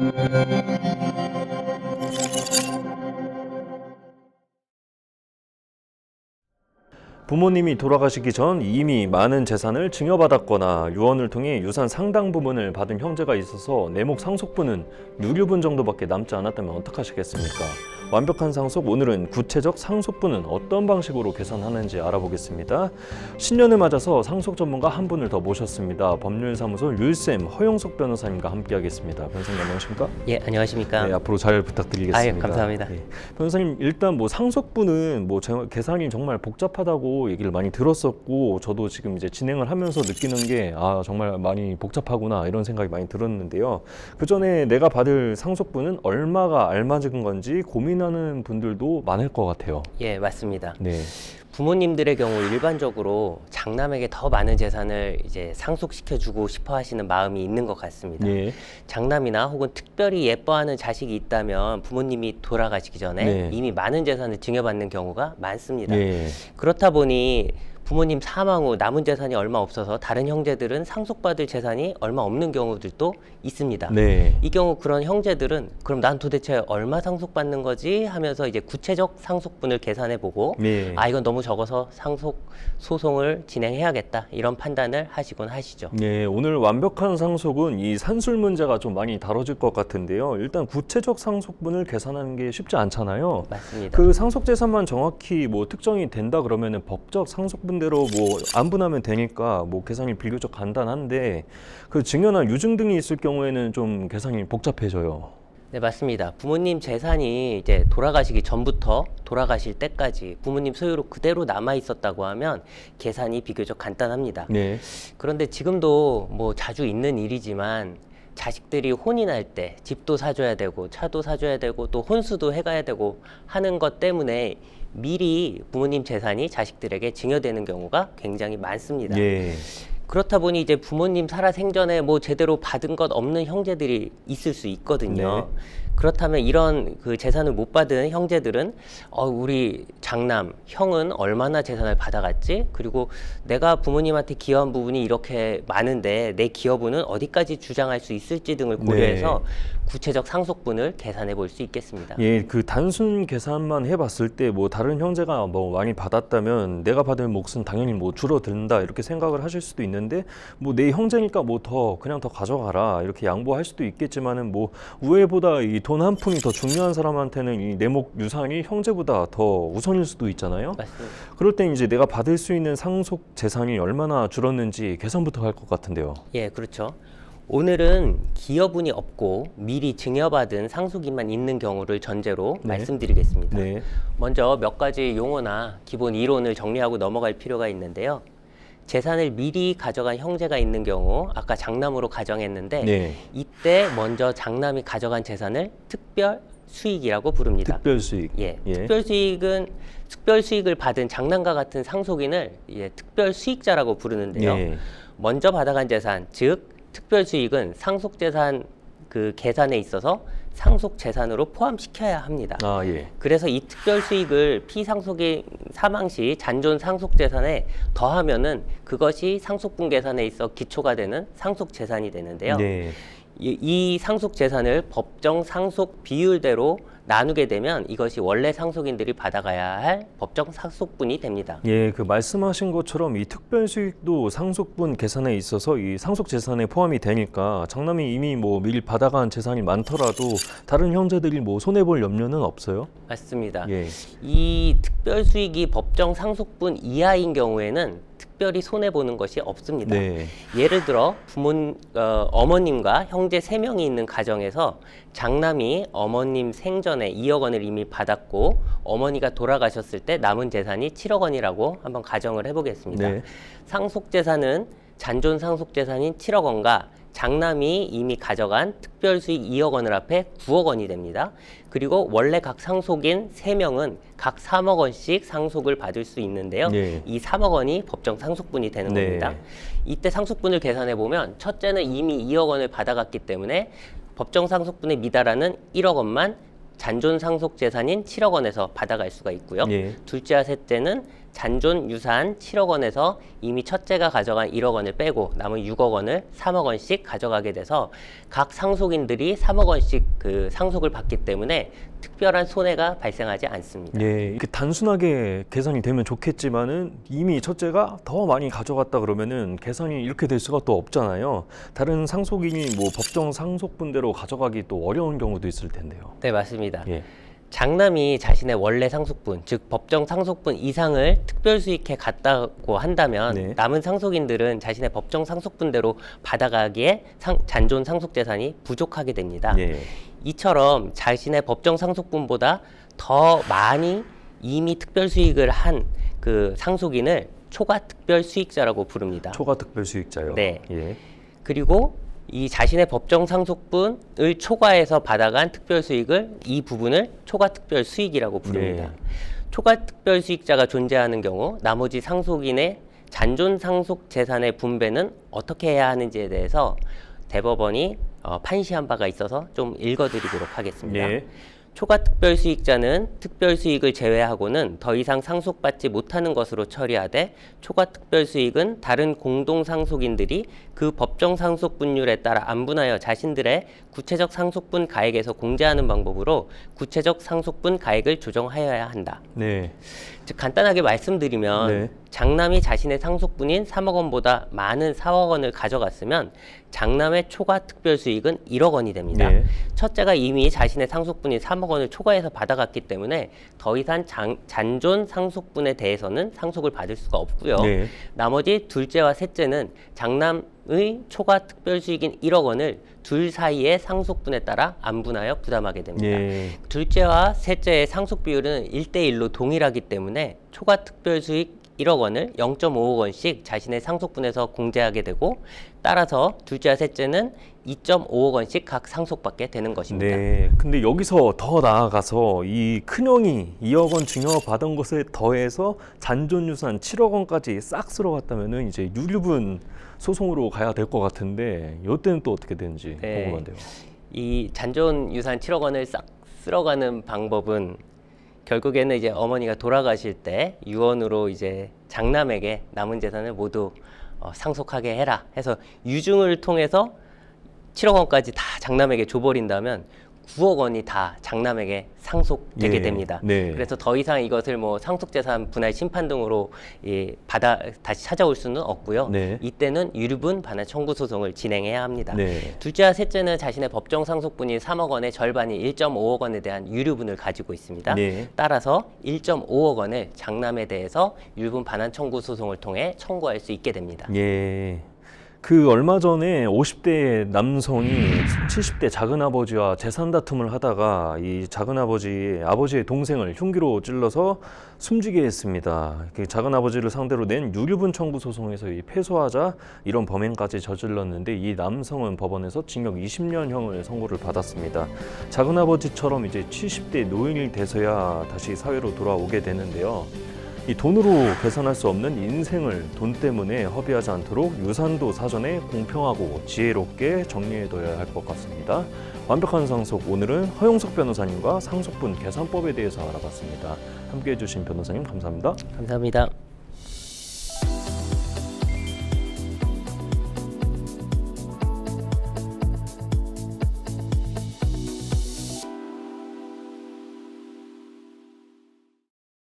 Thank you. 부모님이 돌아가시기 전 이미 많은 재산을 증여받았거나 유언을 통해 유산 상당 부분을 받은 형제가 있어서 내목 상속분은 누류분 정도밖에 남지 않았다면 어떡하시겠습니까? 완벽한 상속 오늘은 구체적 상속분은 어떤 방식으로 계산하는지 알아보겠습니다. 신년을 맞아서 상속 전문가 한 분을 더 모셨습니다. 법률사무소 율쌤 허용석 변호사님과 함께하겠습니다. 변호사님 안녕하십니까? 예, 안녕하십니까. 네, 앞으로 잘 부탁드리겠습니다. 아유, 감사합니다. 네. 변호사님 일단 뭐 상속분은 뭐 제- 계산이 정말 복잡하다고 얘기를 많이 들었었고 저도 지금 이제 진행을 하면서 느끼는 게 아 정말 많이 복잡하구나 이런 생각이 많이 들었는데요. 그 전에 내가 받을 상속분은 얼마가 알맞은 건지 고민하는 분들도 많을 것 같아요. 예, 맞습니다. 네, 부모님들의 경우 일반적으로 장남에게 더 많은 재산을 이제 상속시켜 주고 싶어 하시는 마음이 있는 것 같습니다. 예, 장남이나 혹은 특별히 예뻐하는 자식이 있다면 부모님이 돌아가시기 전에 네. 이미 많은 재산을 증여받는 경우가 많습니다. 예, 그렇다 보니 부모님 사망 후 남은 재산이 얼마 없어서 다른 형제들은 상속받을 재산이 얼마 없는 경우들도 있습니다. 네, 이 경우 그런 형제들은 그럼 난 도대체 얼마 상속받는 거지 하면서 이제 구체적 상속분을 계산해 보고 네. 아 이건 너무 적어서 상속 소송을 진행해야겠다 이런 판단을 하시곤 하시죠. 네, 오늘 완벽한 상속은 이 산술 문제가 좀 많이 다뤄질 것 같은데요. 일단 구체적 상속분을 계산하는 게 쉽지 않잖아요. 맞습니다. 그 상속 재산만 정확히 뭐 특정이 된다 그러면은 법적 상속분 대로 뭐 안분하면 되니까 뭐 계산이 비교적 간단한데 그 증여나 유증 등이 있을 경우에는 좀 계산이 복잡해져요. 네, 맞습니다. 부모님 재산이 이제 돌아가시기 전부터 돌아가실 때까지 부모님 소유로 그대로 남아 있었다고 하면 계산이 비교적 간단합니다. 네. 그런데 지금도 뭐 자주 있는 일이지만 자식들이 혼이 날 때 집도 사줘야 되고 차도 사줘야 되고 또 혼수도 해가야 되고 하는 것 때문에 미리 부모님 재산이 자식들에게 증여되는 경우가 굉장히 많습니다. 예. 그렇다 보니 이제 부모님 살아 생전에 뭐 제대로 받은 것 없는 형제들이 있을 수 있거든요. 네. 그렇다면 이런 그 재산을 못 받은 형제들은 어 우리 장남 형은 얼마나 재산을 받아갔지? 그리고 내가 부모님한테 기여한 부분이 이렇게 많은데 내 기여분은 어디까지 주장할 수 있을지 등을 고려해서 구체적 상속분을 계산해 볼 수 있겠습니다. 예, 그 단순 계산만 해봤을 때 뭐 다른 형제가 뭐 많이 받았다면 내가 받을 몫은 당연히 뭐 줄어든다 이렇게 생각을 하실 수도 있는데 뭐 내 형제니까 뭐 더 그냥 더 가져가라 이렇게 양보할 수도 있겠지만은 뭐 우애보다 이돈 한 푼이 더 중요한 사람한테는 이 내목 유산이 형제보다 더 우선일 수도 있잖아요. 맞습니다. 그럴 땐 이제 내가 받을 수 있는 상속 재산이 얼마나 줄었는지 계산부터 할 것 같은데요. 예, 그렇죠. 오늘은 기여분이 없고 미리 증여받은 상속인만 있는 경우를 전제로 네. 말씀드리겠습니다. 네. 먼저 몇 가지 용어나 기본 이론을 정리하고 넘어갈 필요가 있는데요. 재산을 미리 가져간 형제가 있는 경우 아까 장남으로 가정했는데 네. 이때 먼저 장남이 가져간 재산을 특별 수익이라고 부릅니다. 특별 수익. 예, 예. 특별 수익은 특별 수익을 받은 장남과 같은 상속인을 예, 특별 수익자라고 부르는데요. 예. 먼저 받아간 재산, 즉 특별 수익은 상속 재산 그 계산에 있어서 상속 재산으로 포함시켜야 합니다. 아, 예. 그래서 이 특별 수익을 피상속인 사망 시 잔존 상속 재산에 더하면은 그것이 상속분 계산에 있어 기초가 되는 상속 재산이 되는데요. 네. 이, 이 상속 재산을 법정 상속 비율대로 나누게 되면 이것이 원래 상속인들이 받아가야 할 법정 상속분이 됩니다. 예, 그 말씀하신 것처럼 이 특별 수익도 상속분 계산에 있어서 이 상속 재산에 포함이 되니까 장남이 이미 뭐 미리 받아간 재산이 많더라도 다른 형제들이 뭐 손해 볼 염려는 없어요. 맞습니다. 예. 이 특별 수익이 법정 상속분 이하인 경우에는 특별히 손해 보는 것이 없습니다. 네. 예를 들어 부모 어, 어머님과 형제 세 명이 있는 가정에서 장남이 어머님 생전에 2억 원을 이미 받았고 어머니가 돌아가셨을 때 남은 재산이 7억 원이라고 한번 가정을 해보겠습니다. 네. 상속 재산은 잔존 상속 재산인 7억 원과 장남이 이미 가져간 특별 수익 2억 원을 합해 9억 원이 됩니다. 그리고 원래 각 상속인 3명은 각 3억 원씩 상속을 받을 수 있는데요. 네. 이 3억 원이 법정 상속분이 되는 네. 겁니다. 이때 상속분을 계산해 보면 첫째는 이미 2억 원을 받아갔기 때문에 법정 상속분에 미달하는 1억 원만 잔존 상속 재산인 7억 원에서 받아갈 수가 있고요. 예. 둘째와 셋째는 잔존 유산 7억 원에서 이미 첫째가 가져간 1억 원을 빼고 남은 6억 원을 3억 원씩 가져가게 돼서 각 상속인들이 3억 원씩 그 상속을 받기 때문에 특별한 손해가 발생하지 않습니다. 예, 이렇게 단순하게 계산이 되면 좋겠지만은 이미 첫째가 더 많이 가져갔다 그러면은 계산이 이렇게 될 수가 또 없잖아요. 다른 상속인이 뭐 법정 상속분대로 가져가기 또 어려운 경우도 있을 텐데요. 네, 맞습니다. 예. 장남이 자신의 원래 상속분, 즉 법정 상속분 이상을 특별수익해 갔다고 한다면 네. 남은 상속인들은 자신의 법정 상속분대로 받아가기에 상- 잔존 상속재산이 부족하게 됩니다. 예. 이처럼 자신의 법정 상속분보다 더 많이 이미 특별수익을 한 그 상속인을 초과 특별수익자라고 부릅니다. 초과 특별 수익자요. 네. 예. 그리고 이 자신의 법정 상속분을 초과해서 받아간 특별 수익을 이 부분을 초과 특별 수익이라고 부릅니다. 네. 초과 특별 수익자가 존재하는 경우 나머지 상속인의 잔존 상속 재산의 분배는 어떻게 해야 하는지에 대해서 대법원이 어, 판시한 바가 있어서 좀 읽어드리도록 하겠습니다. 예. 초과특별수익자는 특별수익을 제외하고는 더 이상 상속받지 못하는 것으로 처리하되 초과특별수익은 다른 공동상속인들이 그 법정 상속분율에 따라 안분하여 자신들의 구체적 상속분 가액에서 공제하는 방법으로 구체적 상속분 가액을 조정하여야 한다. 네. 즉 간단하게 말씀드리면 네. 장남이 자신의 상속분인 3억 원보다 많은 4억 원을 가져갔으면 장남의 초과 특별 수익은 1억 원이 됩니다. 네. 첫째가 이미 자신의 상속분인 3억 원을 초과해서 받아갔기 때문에 더 이상 장- 잔존 상속분에 대해서는 상속을 받을 수가 없고요. 네. 나머지 둘째와 셋째는 장남 의 초과 특별 수익인 1억 원을 둘 사이의 상속분에 따라 안분하여 부담하게 됩니다. 예. 둘째와 셋째의 상속 비율은 1대1로 동일하기 때문에 초과 특별 수익 1억 원을 0.5억 원씩 자신의 상속분에서 공제하게 되고 따라서 둘째와 셋째는 2.5억 원씩 각 상속받게 되는 것입니다. 네. 근데 여기서 더 나아가서 이 큰형이 2억 원 증여받은 것에 더해서 잔존유산 7억 원까지 싹 쓸어갔다면은 이제 유류분 소송으로 가야 될 것 같은데 이때는 또 어떻게 되는지 네. 궁금한데요. 이 잔존 유산 7억 원을 싹 쓸어가는 방법은 결국에는 이제 어머니가 돌아가실 때 유언으로 이제 장남에게 남은 재산을 모두 어, 상속하게 해라 해서 유증을 통해서 7억 원까지 다 장남에게 줘버린다면 9억 원이 다 장남에게 상속되게 예, 됩니다. 네. 그래서 더 이상 이것을 뭐 상속재산 분할 심판 등으로 이 받아 다시 찾아올 수는 없고요. 네. 이때는 유류분 반환 청구 소송을 진행해야 합니다. 네. 둘째와 셋째는 자신의 법정 상속분인 3억 원의 절반인 1.5억 원에 대한 유류분을 가지고 있습니다. 네. 따라서 1.5억 원을 장남에 대해서 유류분 반환 청구 소송을 통해 청구할 수 있게 됩니다. 예. 그 얼마 전에 50대 남성이 70대 작은아버지와 재산 다툼을 하다가 이 작은아버지 아버지의 동생을 흉기로 찔러서 숨지게 했습니다. 그 작은아버지를 상대로 낸 유류분 청구 소송에서 이 패소하자 이런 범행까지 저질렀는데 이 남성은 법원에서 징역 20년형을 선고를 받았습니다. 작은아버지처럼 이제 70대 노인이 돼서야 다시 사회로 돌아오게 되는데요. 이 돈으로 계산할 수 없는 인생을 돈 때문에 허비하지 않도록 유산도 사전에 공평하고 지혜롭게 정리해둬야 할 것 같습니다. 완벽한 상속 오늘은 허용석 변호사님과 상속분 계산법에 대해서 알아봤습니다. 함께해 주신 변호사님 감사합니다. 감사합니다.